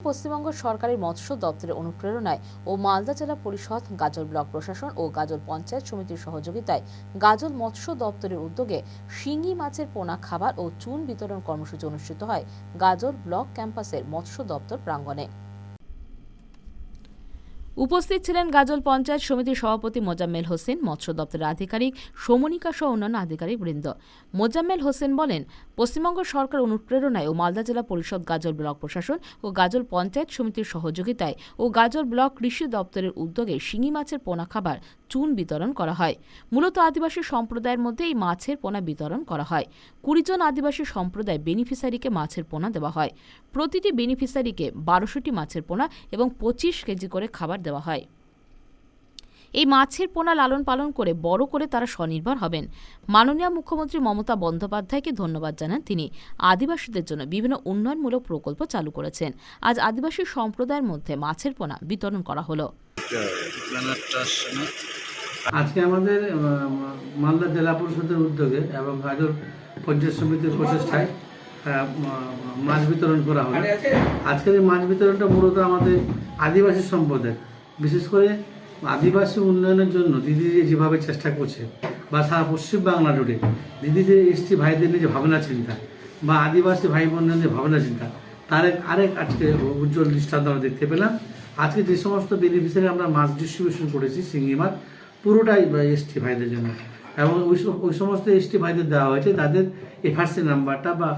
পশ্চিমবঙ্গ সরকারের মৎস্য দপ্তরের অনুপ্রেরণায় ও মালদা জেলা পরিষদ, গাজল ব্লক প্রশাসন ও গাজল পঞ্চায়েত সমিতির সহযোগিতায় গাজল মৎস্য দপ্তরের উদ্যোগে শিঙি মাছের পোনা খাবার ও চুন বিতরণ কর্মসূচি অনুষ্ঠিত হয় গাজল ব্লক ক্যাম্পাসের মৎস্য দপ্তর প্রাঙ্গণে। উপস্থিত ছিলেন গাজল পঞ্চায়েত সমিতির সভাপতি মোজাম্মেল হোসেন, মৎস্য দপ্তরের আধিকারিক সমনিকা সহ অন্যান্য আধিকারিক বৃন্দ। মোজাম্মেল হোসেন বলেন, পশ্চিমবঙ্গ সরকার অনুপ্রেরণায় ও মালদা জেলা পরিষদ গাজল ব্লক প্রশাসন ও গাজল পঞ্চায়েত সমিতির সহযোগিতায় ও গাজল ব্লক কৃষি দপ্তরের উদ্যোগে শিঙি মাছের পোনা খাবার চুন বিতরণ করা হয়। মূলত আদিবাসী সম্প্রদায়ের মধ্যে এই মাছের পোনা বিতরণ করা হয়। কুড়ি জন আদিবাসী সম্প্রদায় বেনিফিসারিকে মাছের পোনা দেওয়া হয়। প্রতিটি বেনিফিসারিকে বারোশোটি মাছের পোনা এবং পঁচিশ কেজি করে খাবার দেওয়া হয়। এই মাছের পোনা লালন পালন করে বড় করে তারা স্বনির্ভর হবেন। মাননীয় মুখ্যমন্ত্রী মমতা বন্দ্যোপাধ্যায়কে ধন্যবাদ জানান তিনি। আদিবাসীদের জন্য বিভিন্ন উন্নয়নমূলক প্রকল্প চালু করেছেন। আজ আদিবাসী সম্প্রদায়ের মধ্যে মাছের পোনা বিতরণ করা হলো। আজকে আমাদের মালদা জেলা পরিষদের উদ্যোগে এবং গাজর পঞ্চায়েত সমিতির প্রচেষ্টায় মাছ বিতরণ করা হবে আজকের এই মাছ বিতরণটা মূলত আমাদের আদিবাসী সম্প্রদায় বিশেষ করে আদিবাসী উন্নয়নের জন্য দিদি যে যেভাবে চেষ্টা করছে, বা সারা পশ্চিম বাংলা জুড়ে দিদি যে এসটি ভাইদের নিয়ে যে ভাবনা চিন্তা, বা আদিবাসী ভাই বোনদের যে ভাবনা চিন্তা, তার এক আরেক আজকে উজ্জ্বল দৃষ্টান্ত আমরা দেখতে পেলাম। আজকে যে সমস্ত বেনিফিসিয়ারি আমরা মাছ ডিস্ট্রিবিউশন করেছি শিঙ্গি মাছ, পুরোটাই এসটি ভাইদের জন্য। এবং ওই সমস্ত এসটি ভাইদের দেওয়া হয়েছে, তাদের এফআরসি নাম্বারটা বা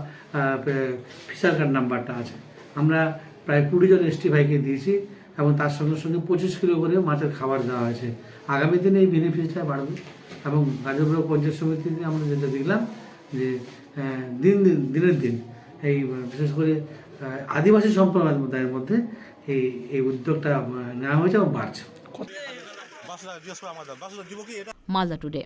ফিশার কার্ড নাম্বারটা আছে। আমরা প্রায় কুড়ি জন এসটি ভাইকে দিয়েছি। এবং তার সঙ্গে সঙ্গে পঁচিশ কিলো করে মাছের খাবার দেওয়া হয়েছে। আগামী দিনে এই বেনিফিটটা বাড়বে এবং গাজরপুর পঞ্চায়েত সমিতিতে আমরা যেটা দেখলাম যে দিন দিন দিনের দিন এই বিশেষ করে আদিবাসী সম্প্রদায়ের মধ্যে এই এই উদ্যোগটা নেওয়া হয়েছে এবং বাড়ছে। মালদা টুডে